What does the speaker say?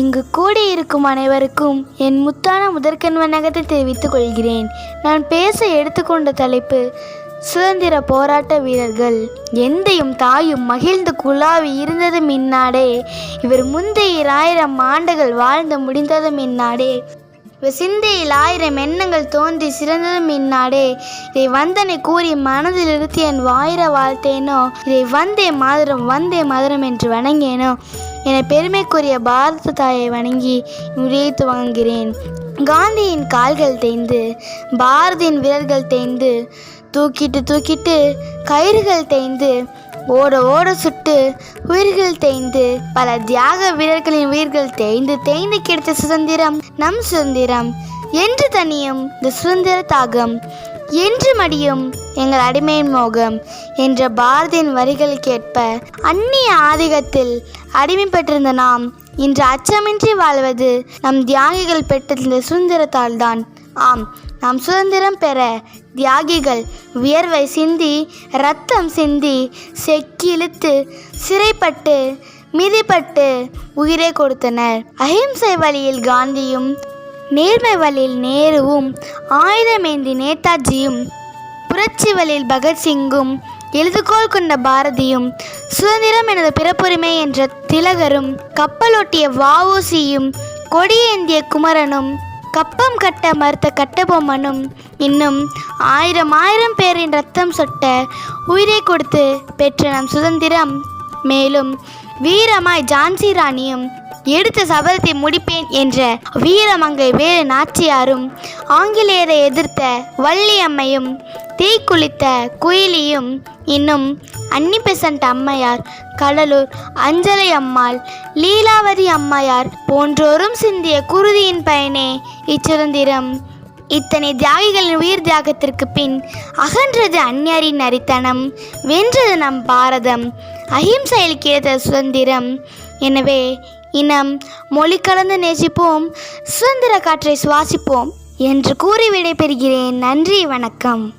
இங்கு கூடியிருக்கும் அனைவருக்கும் என் முத்தான முதற்கண் வணக்கத்தை தெரிவித்துக் கொள்கிறேன். நான் பேச எடுத்துக்கொண்ட தலைப்பு சுதந்திர போராட்ட வீரர்கள். எந்தையும் தாயும் மகிழ்ந்து குழாவி இருந்தது மின்னாடே இவர் முந்தைய ஆயிரம் ஆண்டுகள் வாழ்ந்து முடிந்தது மின்னாடே இவர் சிந்தையில் ஆயிரம் எண்ணங்கள் தோன்றி சிறந்ததும் இந்நாடே. இதை வந்தனை கூறி மனதில் இருத்தி என் வாயிர வாழ்த்தேனோ? இதை வந்தே மாதரம் வந்தே மதுரம் என்று வணங்கேனோ என பெருமைக்குரிய பாரத தாயை வணங்கி உடைத்து துவங்குகிறேன் காந்தியின் கால்கள் தேய்ந்து பாரதியின் விரல்கள் தேய்ந்து தூக்கிட்டு தூக்கிட்டு கயிறுகள் தேய்ந்து ஓட ஓட சுட்டு உயிர்கள் தேய்ந்து பல தியாக வீரர்களின் உயிர்கள் தேய்ந்து தேய்ந்து கிடைத்த சுதந்திரம் நம் சுதந்திரம். என்று தனியும் இந்த சுதந்திர தாகம். என்று மடியும் எங்கள் அடிமையின் மோகம் என்ற பாரதியின் வரிகளுக்கேற்ப அந்நிய ஆதிக்கத்தில் அடிமைப்பட்டிருந்த நாம் இன்று அச்சமின்றி வாழ்வது நம் தியாகிகள் பெற்றிருந்த சுதந்திரத்தால் தான் ஆம் நாம் சுதந்திரம் பெற தியாகிகள் வியர்வை சிந்தி ரத்தம் சிந்தி செக்கி இழுத்து சிறைப்பட்டு மிதிப்பட்டு உயிரை கொடுத்தனர். அஹிம்சை வழியில் காந்தியும் நேர்மை வழியில் நேருவும் ஆயுதமேந்தி நேதாஜியும் புரட்சி வழியில் பகத்சிங்கும் எழுதுகோள் கொண்ட பாரதியும் சுதந்திரம் எனது பிறப்புரிமை என்ற திலகரும் கப்பலோட்டிய வஉசியும் கொடியேந்திய குமரனும் கப்பம் கட்ட மறுத்த கட்டபொம்மனும் இன்னும் ஆயிரம் ஆயிரம் பேரின் ரத்தம் சொட்ட உயிரை கொடுத்து பெற்ற நம் சுதந்திரம். மேலும் வீரமாய் ஜான்சி ராணியும் எடுத்த சபதத்தை முடிப்பேன் என்ற வீரமங்கை வேறு நாச்சியாரும் ஆங்கிலேயரை எதிர்த்த வள்ளியம்மையும் தீக்குளித்த குயிலியும் இன்னும் அன்னி பெசன்ட் அம்மையார் கடலூர் அஞ்சலை அம்மாள் லீலாவதி அம்மையார் போன்றோரும் சிந்திய குருதியின் பயனே இச்சுதந்திரம் இத்தனை தியாகிகளின் உயிர் தியாகத்திற்கு பின் அகன்றது அந்நியரின் அரித்தனம் வென்றது நம் பாரதம் அஹிம்சையில் கிடைத்த சுதந்திரம். எனவே இனம் மொழி கலந்து நேசிப்போம் சுதந்திர காற்றை சுவாசிப்போம் என்று கூறி விடைபெறுகிறேன். நன்றி வணக்கம்.